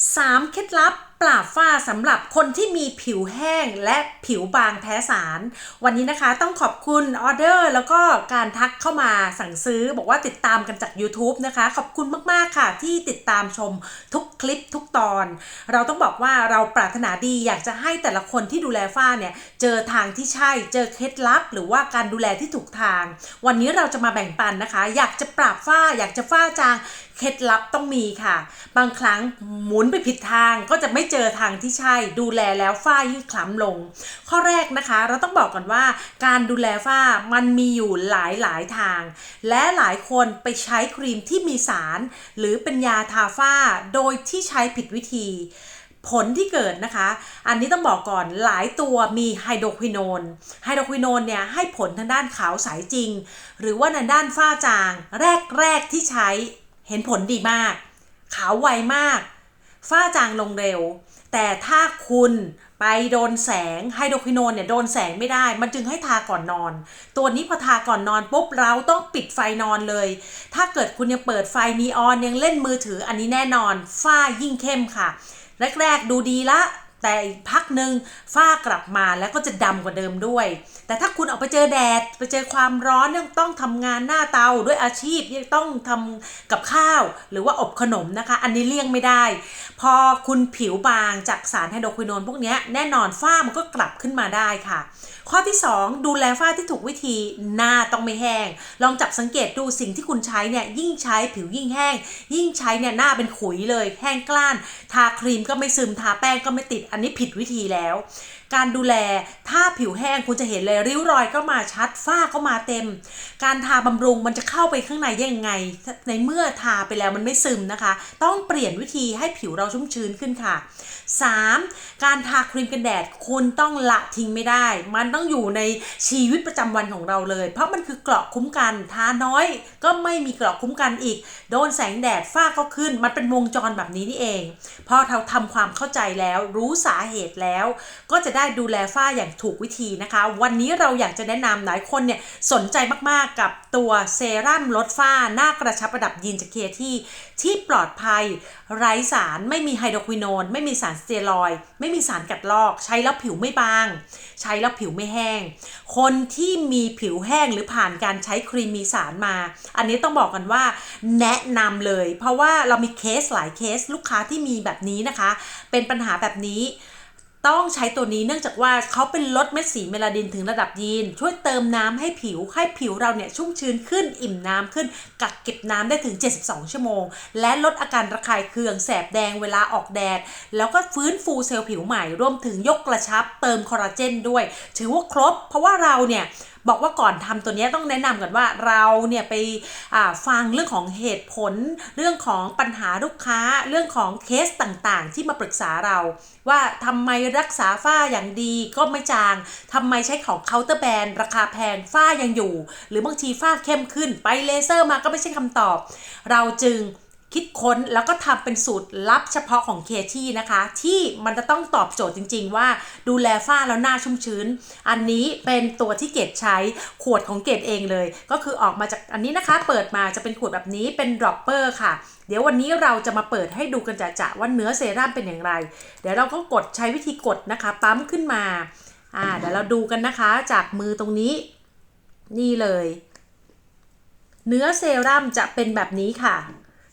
3 เคล็ดลับ ปราบฝ้าสำหรับคนที่มีผิวแห้งและผิวบางแพ้สาร วันนี้นะคะต้องขอบคุณออเดอร์แล้วก็การทักเข้ามาสั่งซื้อ บอกว่าติดตามกันจาก YouTube นะคะ ขอบคุณมาก ๆ ค่ะ ที่ติดตามชมทุกคลิปทุกตอน เราต้องบอกว่าเราปรารถนาดีอยากจะให้แต่ละคนที่ดูแลฝ้าเนี่ยเจอทางที่ใช่เจอเคล็ดลับ หรือว่าการดูแลที่ถูกทาง วันนี้เราจะมาแบ่งปันนะคะ อยากจะปราบฝ้า อยากจะฝ้าจางเคล็ดลับต้องมีค่ะ บางครั้งหมุนไปผิดทางก็จะไม่เจอทางที่ใช่ ดูแลแล้วฝ้ายิ่งคล้ำลง ข้อแรกนะคะ เราต้องบอกก่อนว่าการดูแลฝ้ามันมีอยู่หลายหลายทาง และหลายคนไปใช้ครีมที่มีสาร หรือเป็นยาทาฝ้าโดยที่ใช้ผิดวิธีผลที่เกิดนะคะ อันนี้ต้องบอกก่อนหลายตัวมีไฮโดรควินอนไฮโดรควินอนเนี่ยให้ผลทางด้านขาวใสจริง หรือว่าในด้านฝ้าจาง แรก ๆ ที่ใช้เห็นผลดีมาก ขาวไวมาก ฝ้าจางลงเร็ว แต่ถ้าคุณไปโดนแสงไฮโดรควินอนเนี่ยโดนแสงไม่ได้ มันจึงให้ทาก่อนนอน ตัวนี้พอทาก่อนนอนปุ๊บเราต้องปิดไฟนอนเลย ถ้าเกิดคุณยังเปิดไฟนีออนยังเล่นมือถืออันนี้แน่นอนฝ้ายิ่งเข้มค่ะ แรก ๆ ดูดีละ แต่อีกพักหนึ่งฝ้ากลับมาแล้วก็จะดำกว่าเดิมด้วย แต่ถ้าคุณออกไปเจอแดดไปเจอความร้อนยังต้องทำงานหน้าเตาด้วยอาชีพยังต้องทำกับข้าว หรือว่าอบขนมนะคะ อันนี้เลี่ยงไม่ได้ พอคุณผิวบางจากสารไฮโดรควินอนพวกนี้แน่นอนฝ้ามันก็กลับขึ้นมาได้ค่ะ ข้อที่ 2 ดูแลฝ้าที่ถูกวิธีหน้าต้องไม่แห้ง ลองจับสังเกตดูสิ่งที่คุณใช้เนี่ยยิ่งใช้ผิวยิ่งแห้ง ยิ่งใช้เนี่ยหน้าเป็นขุยเลยแห้งกล้าน ทาครีมก็ไม่ซึมทาแป้งก็ไม่ติดอันนี้ผิดวิธีแล้ว การดูแลถ้าผิวแห้งคุณจะเห็นเลยริ้วรอยก็มาชัดฝ้าก็มาเต็ม การทาบำรุงมันจะเข้าไปข้างในยังไง ในเมื่อทาไปแล้วมันไม่ซึมนะคะ ต้องเปลี่ยนวิธีให้ผิวเราชุ่มชื้นขึ้นค่ะ 3. การทาครีมกันแดดคุณต้องละทิ้งไม่ได้ มันต้องอยู่ในชีวิตประจำวันของเราเลย เพราะมันคือเกราะคุ้มกัน ทาน้อยก็ไม่มีเกราะคุ้มกันอีก โดนแสงแดดฝ้าก็ขึ้น มันเป็นวงจรแบบนี้นี่เอง พอเราทำความเข้าใจแล้วรู้สาเหตุแล้ว ก็จะได้ดูแลฝ้าอย่างถูกวิธีนะคะ วันนี้เราอยากจะแนะนำหลายคนเนี่ยสนใจมากๆกับตัวเซรั่มลดฝ้าหน้ากระชับระดับยีนจากเคที่ที่ปลอดภัย ไร้สารไม่มีไฮโดรควินอน ไม่มีสารสเตียรอย ไม่มีสารกัดลอก ใช้แล้วผิวไม่บาง ใช้แล้วผิวไม่แห้ง คนที่มีผิวแห้งหรือผ่านการใช้ครีมมีสารมา อันนี้ต้องบอกกันว่าแนะนำเลย เพราะว่าเรามีเคสหลายเคสลูกค้าที่มีแบบนี้นะคะ เป็นปัญหาแบบนี้ ต้องใช้ตัวนี้เนื่องจากว่าเขาเป็นลดเม็ดสีเมลานินถึงระดับยีน ช่วยเติมน้ำให้ผิวให้ผิวเราเนี่ยชุ่มชื้นขึ้นอิ่มน้ำขึ้น กักเก็บน้ำได้ถึง 72 ชั่วโมง และลดอาการระคายเคืองแสบแดงเวลาออกแดด แล้วก็ฟื้นฟูเซลล์ผิวใหม่ รวมถึงยกกระชับเติมคอลลาเจนด้วย ถือว่าครบ เพราะว่าเราเนี่ย บอกว่าก่อนทำตัวนี้ต้องแนะนำกันว่าเราเนี่ยไปฟังเรื่องของเหตุผล เรื่องของปัญหาลูกค้า เรื่องของเคสต่างๆ ที่มาปรึกษาเรา ว่าทำไมรักษาฝ้าอย่างดีก็ไม่จางทำไมใช้ของเคาน์เตอร์แบรนด์ราคาแพงฝ้ายังอยู่ หรือบางทีฝ้าเข้มขึ้นไปเลเซอร์มาก็ไม่ใช่คำตอบ เราจึง คิดค้นแล้วก็ทำเป็นสูตรลับเฉพาะของเคที่นะคะ ที่มันจะต้องตอบโจทย์จริง ๆ ว่าดูแลฝ้าแล้วหน้าชุ่มชื้น อันนี้เป็นตัวที่เกดใช้ขวดของเกดเองเลย ก็คือออกมาจากอันนี้นะคะ เปิดมาจะเป็นขวดแบบนี้เป็นดรอปเปอร์ค่ะ เดี๋ยววันนี้เราจะมาเปิดให้ดูกันจะๆว่าเนื้อเซรั่มเป็นอย่างไร เดี๋ยวเราก็กดใช้วิธีกดนะคะปั๊มขึ้นมาอ่าเดี๋ยวเราดูกันนะคะจากมือตรงนี้ นี่เลย เนื้อเซรั่มจะเป็นแบบนี้ค่ะ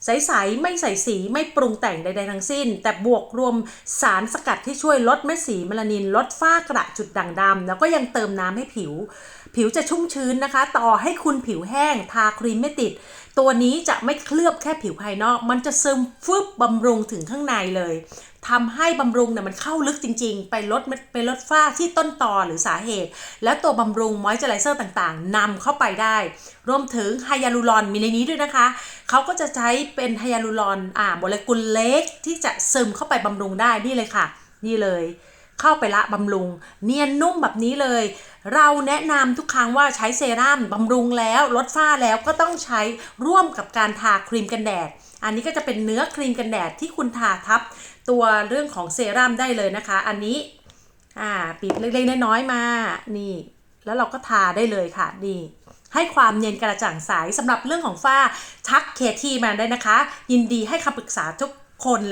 ใสๆไม่ใส่สีไม่ปรุงแต่งใดๆทั้งสิ้น แต่บวกรวมสารสกัดที่ช่วยลดเม็ดสีเมลานิน ลดฝ้ากระจุดด่างดำแล้วก็ยังเติมน้ำให้ผิวผิวจะชุ่มชื้นนะคะ ต่อให้คุณผิวแห้งทาครีมไม่ติด ตัวนี้จะไม่เคลือบแค่ผิวภายนอก มันจะซึมฟึบบำรุงถึงข้างในเลยทำให้บำรุงเนี่ยมันเข้าลึกจริง ๆ ไปลดไปลดฝ้าที่ต้นตอหรือสาเหตุ แล้วตัวบำรุงมอยเจอไรเซอร์ต่างๆนำเข้าไปได้ รวมถึงไฮยาลูรอนมีในนี้ด้วยนะคะ เขาก็จะใช้เป็นไฮยาลูรอนอ่าโมเลกุลเล็กที่จะซึมเข้าไปบำรุงได้นี่เลยค่ะ นี่เลย เข้าไปละบำรุง เนียนนุ่มแบบนี้เลย เราแนะนำทุกครั้งว่าใช้เซรั่มบำรุงแล้วลดฝ้าแล้วก็ต้องใช้ร่วมกับการทาครีมกันแดด อันนี้ก็จะเป็นเนื้อครีมกันแดดที่คุณทาทับ ตัวเรื่องของเซรั่มได้เลยนะคะ อันนี้อ่าปีบเล็กๆน้อยๆมา นี่ แล้วเราก็ทาได้เลยค่ะนี่ให้ความเนียนกระจ่างใสสำหรับเรื่องของฝ้าทักเคทีมาได้นะคะ ยินดีให้คำปรึกษาทุกคนเลย